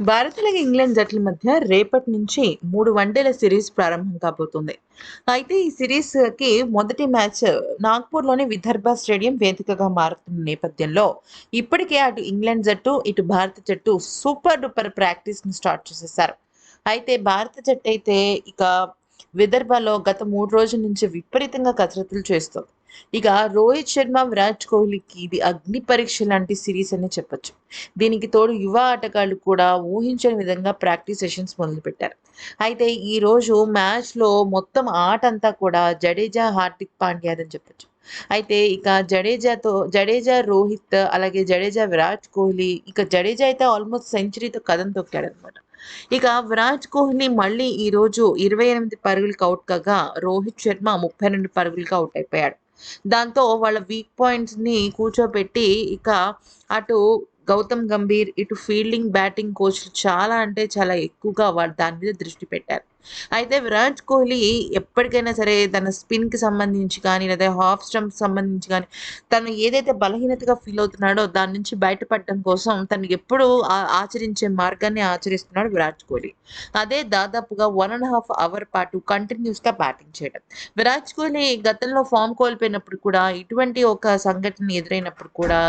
భారత్లకు England జట్ల మధ్య రేపటి నుంచి మూడు వన్డేల సిరీస్ ప్రారంభం కాబోతుంది. అయితే ఈ సిరీస్కి మొదటి మ్యాచ్ నాగ్పూర్లోని విదర్భ స్టేడియం వేదికగా మారుతున్న నేపథ్యంలో ఇప్పటికే అటు ఇంగ్లాండ్ జట్టు ఇటు భారత జట్టు సూపర్ డూపర్ ప్రాక్టీస్ని స్టార్ట్ చేసేసారు. అయితే భారత జట్టు అయితే ఇక విదర్భలో గత మూడు రోజుల నుంచి విపరీతంగా కసరత్తులు చేస్తోంది. ఇక రోహిత్ శర్మ విరాట్ కోహ్లీకి ఇది అగ్ని పరీక్ష లాంటి సిరీస్ అని చెప్పొచ్చు. దీనికి తోడు యువ ఆటగాళ్ళు కూడా ఊహించని విధంగా ప్రాక్టీస్ సెషన్స్ మొదలుపెట్టారు. అయితే ఈ రోజు మ్యాచ్లో మొత్తం ఆట అంతా కూడా జడేజా హార్దిక్ పాండ్యా అని చెప్పొచ్చు. అయితే ఇక జడేజాతో జడేజా రోహిత్ అలాగే జడేజా విరాట్ కోహ్లీ ఇక జడేజా అయితే ఆల్మోస్ట్ సెంచరీతో కథం తొక్కాడు అనమాట ఇక విరాట్ కోహ్లీ మళ్ళీ ఈరోజు ఇరవై ఎనిమిది పరుగులకు అవుట్ కాగా రోహిత్ శర్మ ముప్పై రెండు పరుగులకు అవుట్ అయిపోయాడు. దాంతో వాళ్ళ వీక్ పాయింట్స్ని కూర్చోబెట్టి ఇక అటు గౌతమ్ గంభీర్ ఇటు ఫీల్డింగ్ బ్యాటింగ్ కోచ్ చాలా అంటే చాలా ఎక్కువగా వాళ్ళు దాని మీద దృష్టి పెట్టారు. అయితే విరాట్ కోహ్లీ ఎప్పటికైనా సరే తన స్పిన్కి సంబంధించి కానీ లేదా హాఫ్ స్టంప్ సంబంధించి కానీ తను ఏదైతే బలహీనతగా ఫీల్ అవుతున్నాడో దాని నుంచి బయటపడటం కోసం తను ఎప్పుడూ ఆచరించే మార్గాన్ని ఆచరిస్తున్నాడు విరాట్ కోహ్లీ. అదే దాదాపుగా వన్ అండ్ హాఫ్ అవర్ పాటు కంటిన్యూస్గా బ్యాటింగ్ చేయడం. విరాట్ కోహ్లీ గతంలో ఫామ్ కోల్పోయినప్పుడు కూడా ఇటువంటి ఒక సంఘటన ఎదురైనప్పుడు కూడా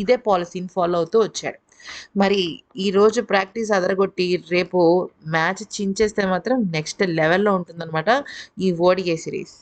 ఇదే పాలసీని ఫాలో అవుతూ వచ్చాడు. మరి ఈరోజు ప్రాక్టీస్ అదరగొట్టి రేపు మ్యాచ్ చించేస్తే మాత్రం నెక్స్ట్ లెవెల్లో ఉంటుందన్నమాట ఈ ఓడిఏ సిరీస్.